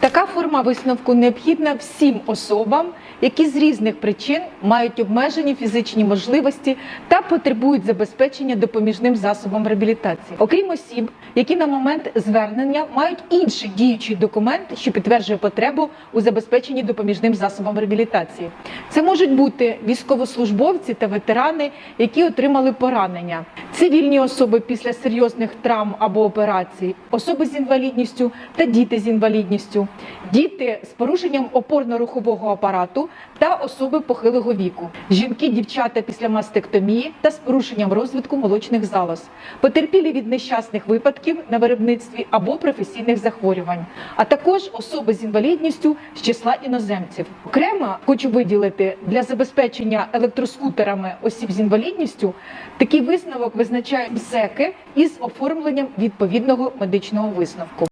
Така форма висновку необхідна всім особам, які з різних причин мають обмежені фізичні можливості та потребують забезпечення допоміжним засобом реабілітації, окрім осіб, які на момент звернення мають інший діючий документ, що підтверджує потребу у забезпеченні допоміжним засобом реабілітації. Це можуть бути військовослужбовці та ветерани, які отримали поранення, цивільні особи після серйозних травм або операцій, особи з інвалідністю та діти з інвалідністю, діти з порушенням опорно-рухового апарату та особи похилого віку, жінки, дівчата після мастектомії та з порушенням розвитку молочних залоз, потерпілі від нещасних випадків на виробництві або професійних захворювань, а також особи з інвалідністю з числа іноземців. Окремо хочу виділити для забезпечення електроскутерами осіб з інвалідністю такий висновок визначають МСЕКи із оформленням відповідного медичного висновку.